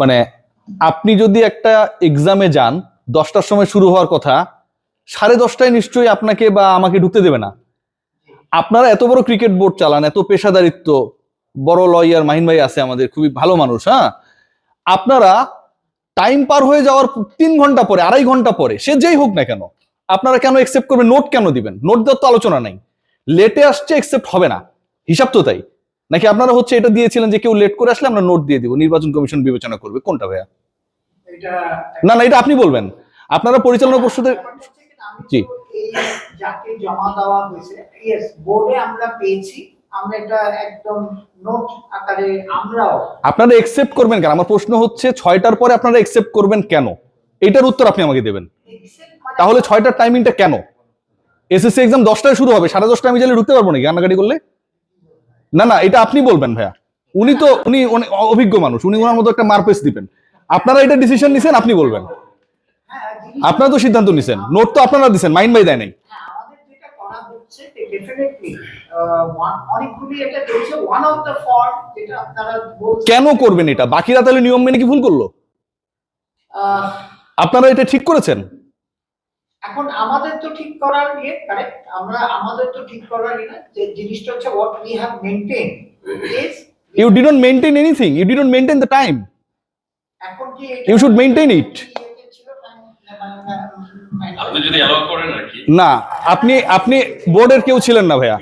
মানে আপনি যদি একটা এক্সামে যান, দশটার সময় শুরু হওয়ার কথা, সাড়ে দশটায় নিশ্চয়ই আপনাকে বা আমাকে ঢুকতে দেবে না। আপনারা এত বড় ক্রিকেট বোর্ড চালান, এত পেশাদারিত্ব, বড় লয়ার মাহিন ভাই আছে আমাদের, খুবই ভালো মানুষ হ্যাঁ? আপনারা টাইম পার হয়ে যাওয়ার তিন ঘণ্টা পরে, আড়াই ঘণ্টা পরে, সে যেই হোক না কেন, আপনারা কেন একসেপ্ট করবেন? নোট কেন দিবেন? নোট দেওয়ার তো আলোচনা নাই। লেটে আসছে একসেপ্ট হবে না। হিসাব তো তাই। নাকি আপনারা হচ্ছে এটা দিয়েছিলেন যে কেউ লেট করে আসলে আমরা নোট দিয়ে দিব নির্বাচন কমিশন বিবেচনা করবে কোনটা ভাইয়া? না না এটা আপনি বলবেন। আপনারা পরিচালনা পর্ষদের জি। জি যাকে জমা দেওয়া হয়েছে ইয়েস বোর্ডে আমরা পেয়েছি আমরা এটা একদম নোট আকারে আমরাও আপনারা একসেপ্ট করবেন কেন? আমার প্রশ্ন হচ্ছে ছয়টার পরে আপনারা একসেপ্ট করবেন কেন? এটার উত্তর আপনি আমাকে দেবেন। মানে- তাহলে ছয়টার টাইমিংটা কেন? এসএসসি এক্সাম দশটায় শুরু হবে সাড়ে দশটায় আমি গেলে ঢুকতে পারব নাকি কান্নাকাটি করলে? না না এটা আপনি বলবেন ভাইয়া। উনি তো উনি অভিজ্ঞ মানুষ উনি ওনার মতো একটা মারপেস দিবেন। আপনারা এটা ডিসিশন নিছেন আপনি বলবেন। আপনারা তো সিদ্ধান্ত নিছেন। নোট তো আপনারা দিছেন মাইন্ড বাই দেয় নাই। হ্যাঁ, আমাদের যেটা করা হচ্ছে ডেফিনেটলি অনেকগুলি এটা রয়েছে ওয়ান অফ দ্য ফর্ম যেটা আপনারা কেন করবেন এটা? বাকিরা তাহলে নিয়ম মেনে কি ভুল করল? আপনারা এটা ঠিক করেছেন? এখন আমাদের তো ঠিক করার ইয়ে কারেক্ট আমরা আমাদের তো ঠিক করার ইয়ে না। যে জিনিসটা হচ্ছে what we have maintain is you didn't maintain anything you didn't maintain the time এখন কি You should maintain it. আপনি যদি অ্যালাউ করেন আর কি। না আপনি আপনি বোর্ডের কেউ ছিলেন না ভাইয়া।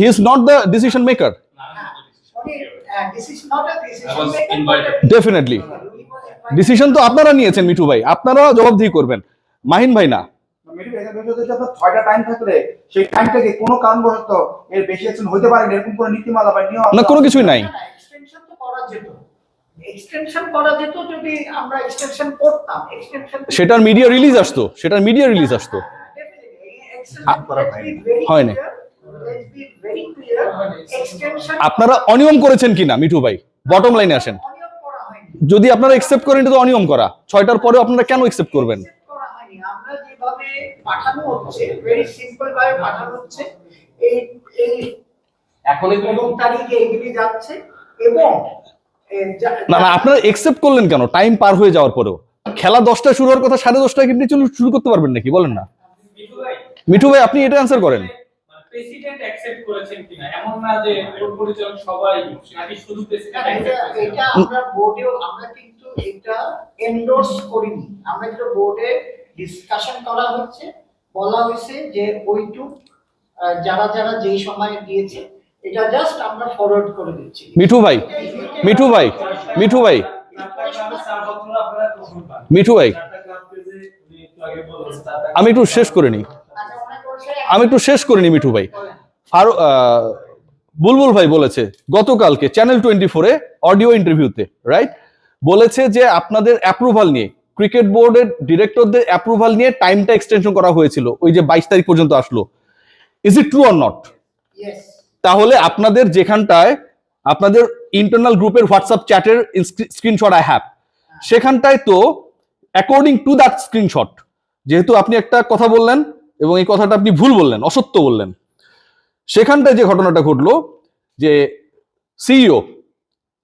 He is not the decision maker not. Definitely decision তো আপনারা নিয়েছেন মিঠু ভাই। আপনারা জবাবদিহি করবেন। মাহিন ভাই না? কোনো কারণবশত এর বেশি অ্যাকশন হতে পারে না, কোনো নীতিমালা বা নিয়ম না কোনো কিছুই নাই। এক্সটেনশন তো করা যেত। এক্সটেনশন করা যেত যদি আমরা এক্সটেনশন করতাম। এক্সটেনশন সেটার মিডিয়া রিলিজ আসতো সেটার মিডিয়া রিলিজ আসতো। হয় নাই। আপনারা অনিয়ম করেছেন কিনা মিঠু ভাই? বটম লাইনে আসেন। অনিয়ম করা হয়নি। যদি আপনারা একসেপ্ট করেন এটা তো অনিয়ম করা। ছয়টার পরেও আপনারা কেন একসেপ্ট করবেন Accept করা হয়নি। আমরা যেভাবে পাঠানো হচ্ছে ভেরি সিম্পল ভাবে পাঠানো হচ্ছে। এই এই এখনই পনেরো তারিখে এগুলি যাচ্ছে এবং না না আপনারা একসেপ্ট করলেন কেন? টাইম পার হয়ে যাওয়ার পরেও। খেলা দশটায় শুরু হওয়ার কথা সাড়ে দশটায় কিন্তু চলুন শুরু করতে পারবেন নাকি? বলেন না। মিঠু ভাই আপনি এটা অ্যান্সার করেন। প্রেসিডেন্ট অ্যাকসেপ্ট করেছেন কিনা? এমন না যে বোর্ড পরিচালক সবাই নাকি শুধু প্রেসিডেন্ট এটা এটা আমরা বোর্ডেও আমরা কিন্তু এটা এন্ডোর্স করিনি। আমরা যেটা বোর্ডে ডিসকাশন করা হচ্ছে, বলা হয়েছে যে ওইটুক যারা যারা যেই সময় দিয়েছে এটা জাস্ট আমরা ফরওয়ার্ড করে দিচ্ছি। মিঠু ভাই মিঠু ভাই মিঠু ভাই। মিঠু ভাই, আমি একটু শেষ করে নিই। আমি একটু শেষ করে নিই, মিঠু ভাই। ফারু বুলবুল ভাই বলেছে, গতকালকে চ্যানেল টোয়েন্টি ফোরে অডিও ইন্টারভিউতে রাইট বলেছে যে আপনাদের অ্যাপ্রুভাল নিয়ে ক্রিকেট বোর্ডের ডিরেক্টরদের অ্যাপ্রুভাল নিয়ে টাইমটা এক্সটেনশন করা হয়েছিল। ওই যে বাইশ তারিখ পর্যন্ত আসলো। Is it true or not তাহলে আপনাদের যেখানটায় আপনাদের ইন্টারনাল গ্রুপের হোয়াটসঅ্যাপ চ্যাটের স্ক্রিনশট আই হ্যাভ সেখানটায় তো অ্যাকর্ডিং টু দ্যাট স্ক্রিনশট যেহেতু আপনি একটা কথা বললেন এবং এই কথাটা আপনি ভুল বললেন অসত্য বললেন। সেখানটায় যে ঘটনাটা ঘটলো যে সিইও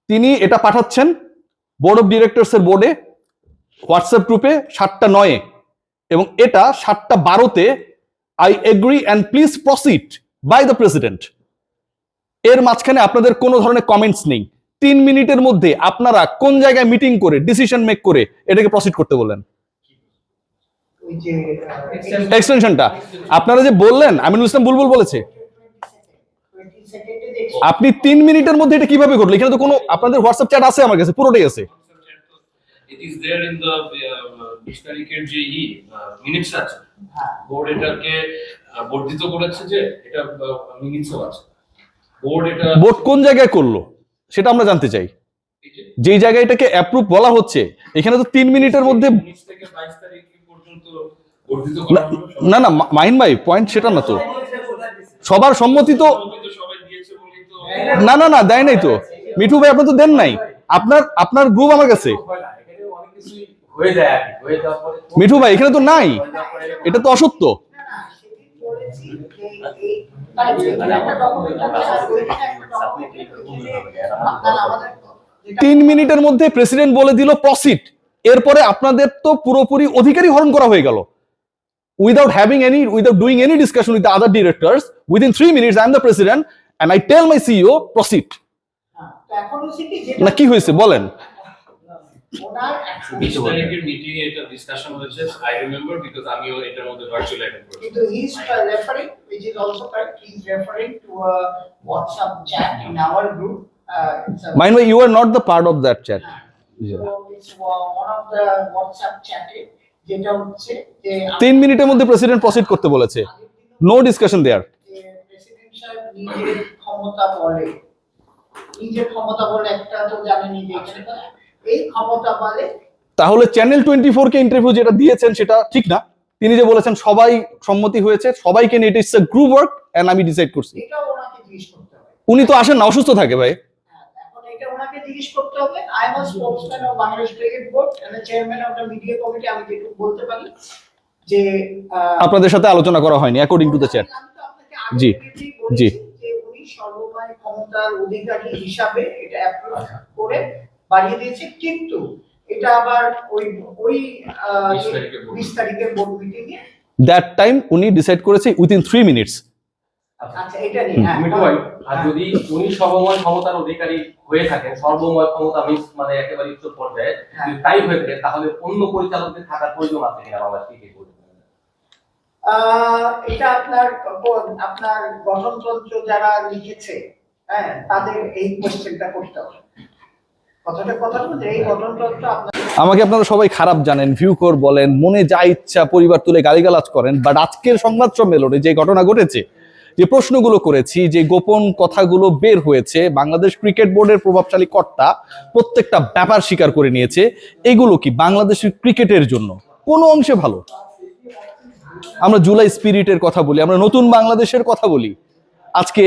তিনি এটা পাঠাচ্ছেন বোর্ড অফ ডিরেক্টরসের বোর্ডে হোয়াটসঅ্যাপ গ্রুপে সাতটা নয়ে এবং এটা সাতটা বারোতে I agree and please proceed by the president এর মাঝখানে আপনাদের কোনো ধরনের কমেন্টস নেই। তিন মিনিটের মধ্যে আপনারা কোন জায়গায় মিটিং করে ডিসিশন মেক করে এটাকে প্রসিড করতে বললেন? এক্সটেনশনটা আপনারা যে বললেন, আমিনুল ইসলাম বুলবুল বলেছে। আপনি তিন মিনিটের মধ্যে এটা কীভাবে ঘটলো? এখানে তো কোনো, আপনাদের হোয়াটসঅ্যাপ চ্যাট আছে আমার কাছে, পুরোটাই আছে। It is there in the বিশ তারিখের যে ই মিনিটস আছে। বোর্ড এটাকে আহ, বর্ধিত করেছে যে এটা মিনিটসও আছে। বোর্ড এটা বোর্ড কোন জায়গায় করল? সেটা আমরা জানতে চাই। যেই জায়গায় এটাকে অ্যাপ্রুভ বলা হচ্ছে এখানে তো তিন মিনিটের মধ্যে না- না না মা- মাহিন ভাই পয়েন্ট সেটা না তো। সবার সম্মতি তো না না না দেয় নাই তো। মিঠু ভাই আপনি তো দেন নাই। আপনার আপনার গ্রুপ আমার কাছে। মিঠু ভাই এখানে তো নাই। এটা তো অসত্য। তিন মিনিটের মধ্যে প্রেসিডেন্ট বলে দিল প্রসিড এরপরে আপনাদের তো পুরোপুরি অধিকারী হরণ করা হয়ে গেল। Without having any without doing any discussion with other directors within three minutes I am the president and I tell my CEO proceed না কি হয়েছে বলেন। তারিখের মিটিং এ এটা ডিসকাশন হয়েছে আই রিমেম্বার বিকজ আমিও এটার মধ্যে ভার্চুয়ালি অ্যাটেন্ড করেছি। কিন্তু. Uh, it's a, মাইন্ড ভাই you are not the part of that chat so it's one of the WhatsApp chat এ যেটা হচ্ছে যে তিন মিনিটের মধ্যে প্রেসিডেন্ট প্রসিড করতে বলেছে। নো ডিসকাশন দেয়ার প্রেসিডেন্ট সাহেব নিজের ক্ষমতা বলে। নিজের ক্ষমতা বলে একটা তো জানেনি যে এই ক্ষমতা বলে তাহলে চ্যানেল টোয়েন্টি ফোর কে ইন্টারভিউ যেটা দিয়েছেন সেটা ঠিক না। তিনি যে বলেছেন সবাই সম্মতি হয়েছে সবাইকে নিয়ে ইটস গ্রুপ ওয়ার্ক এন্ড আমি ডিসাইড করছি। এটাও ওনাকে জিজ্ঞেস করতে হবে। উনি তো আসেন না অসুস্থ থাকে ভাই। হ্যাঁ, এখন এটা ওনাকে জিজ্ঞেস করতে হবে। I am sportsman of Bangladesh cricket board and chairman of the media committee আমি যেটুকু বলতে পারি যে আপনাদের সাথে আলোচনা করা হয়নি অ্যাকর্ডিং টু দ্য চ্যাট জি, জি। যে সর্বময় ক্ষমতার অধিকারী হিসাবে এটা অ্যাপ্রুভ করে বাড়িয়ে দিয়েছে কিন্তু এটা আবার ওই ওই 20 তারিখের বিশ তারিখের বোর্ড মিটিং এ দ্যাট টাইম উনি ডিসাইড করেছে উইদিন থ্রি মিনিটস আচ্ছা এটা নিয়ে হ্যাঁ। আর যদি উনি সর্বময় ক্ষমতার অধিকারী হয়ে থাকেন সর্বময় ক্ষমতা মিস মানে একেবারে উচ্চ পর্যায়ে হ্যাঁ। যদি তাই হয়ে থাকে তাহলে অন্য পরিচালকদের থাকার প্রয়োজন আছে কিনা এটা আপনার কোন- আপনার গঠনতন্ত্র যারা লিখেছে হ্যাঁ তাদের এই কোশ্চেনটা করতে হবে। আমাকে আপনারা সবাই খারাপ জানেন ভিউ কর বলেন, মনে যা ইচ্ছা পরিবার তুলে গালিগালাজ করেন বাট আজকের সংবাদ সম্মেলনে যে ঘটনা ঘটেছে, যে প্রশ্নগুলো করেছি, যে গোপন কথাগুলো বের হয়েছে, বাংলাদেশ ক্রিকেট বোর্ডের প্রভাবশালী কর্তা প্রত্যেকটা ব্যাপার স্বীকার করে নিয়েছে, এগুলো কি বাংলাদেশের ক্রিকেটের জন্য? কোনো অংশে ভালো। আমরা জুলাই স্পিরিটের কথা বলি, আমরা নতুন বাংলাদেশের কথা বলি। আজকে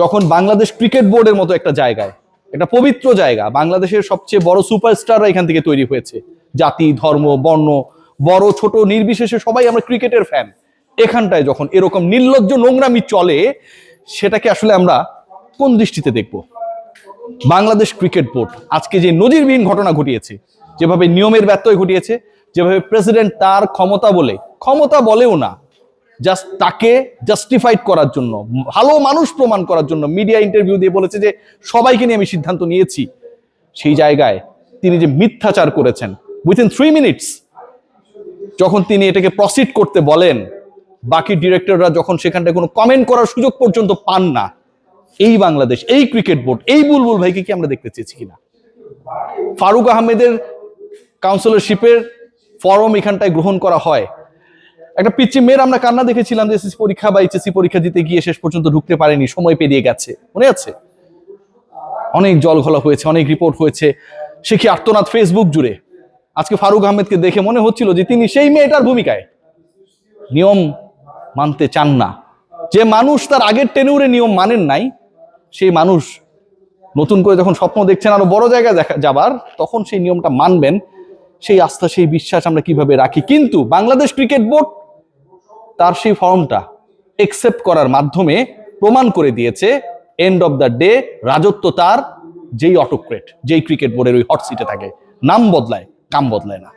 যখন বাংলাদেশ ক্রিকেট বোর্ডের মতো একটা জায়গায় একটা পবিত্র জায়গা। বাংলাদেশের সবচেয়ে বড় সুপারস্টাররা এখান থেকে তৈরি হয়েছে। জাতি, ধর্ম, বর্ণ, বড়, ছোট, নির্বিশেষে সবাই আমরা ক্রিকেটের ফ্যান এখানটায় যখন এরকম নির্লজ্জ নোংরামি চলে, সেটাকে আসলে আমরা কোন দৃষ্টিতে দেখব? Bangladesh cricket board. আজকে যে নজিরবিহীন ঘটনা ঘটিয়েছে, যেভাবে নিয়মের ব্যত্যয় ঘটিয়েছে, যেভাবে প্রেসিডেন্ট তার ক্ষমতা বলে, ক্ষমতা বলেও না জাস্ট তাকে জাস্টিফাইড করার জন্য, ভালো মানুষ প্রমাণ করার জন্য মিডিয়া ইন্টারভিউ দিয়ে বলেছে যে সবাইকে নিয়ে আমি সিদ্ধান্ত নিয়েছি। সেই জায়গায় তিনি যে মিথ্যাচার করেছেন উইথিন থ্রি মিনিটস যখন তিনি এটাকে প্রসিড করতে বলেন, বাকি ডিরেক্টররা যখন সেখানটায় কোনো কমেন্ট করার সুযোগ পর্যন্ত পান না, এই বাংলাদেশ, এই ক্রিকেট বোর্ড এই বুলবুল ভাইকে কি আমরা দেখতে চেয়েছি কিনা? ফারুক আহমেদের কাউন্সিলরশিপের ফর্ম এখানটায় গ্রহণ করা হয়। একটা পিচ্ছি মেয়ের আমরা কান্না দেখেছিলাম যে এসএসসি পরীক্ষা বা এইচএসসি পরীক্ষা দিতে গিয়ে শেষ পর্যন্ত ঢুকতে পারেনি, সময় পেরিয়ে গেছে। মনে আছে? অনেক জল ঘোলা হয়েছে, অনেক রিপোর্ট হয়েছে। সে কি আর্তনাদ ফেসবুক জুড়ে? আজকে ফারুক আহমেদকে দেখে মনে হচ্ছিল যে তিনি সেই মেয়েটার ভূমিকায়। নিয়ম মানতে চান না। যে মানুষ তার আগের টেনুরে নিয়ম মানেন নাই, সেই মানুষ নতুন করে যখন স্বপ্ন দেখছেন আরও বড় জায়গায় দেখা যাবার, তখন সেই নিয়মটা মানবেন। সেই আস্থা, সেই বিশ্বাস আমরা কীভাবে রাখি? কিন্তু বাংলাদেশ ক্রিকেট বোর্ড তার সেই ফর্মটা একসেপ্ট করার মাধ্যমে প্রমাণ করে দিয়েছে এন্ড অব দ্য ডে রাজত্ব তার, যেই অটোক্রেট যেই ক্রিকেট বোর্ডের ওই হট সিটে থাকে। নাম বদলায়, কাম বদলায় না।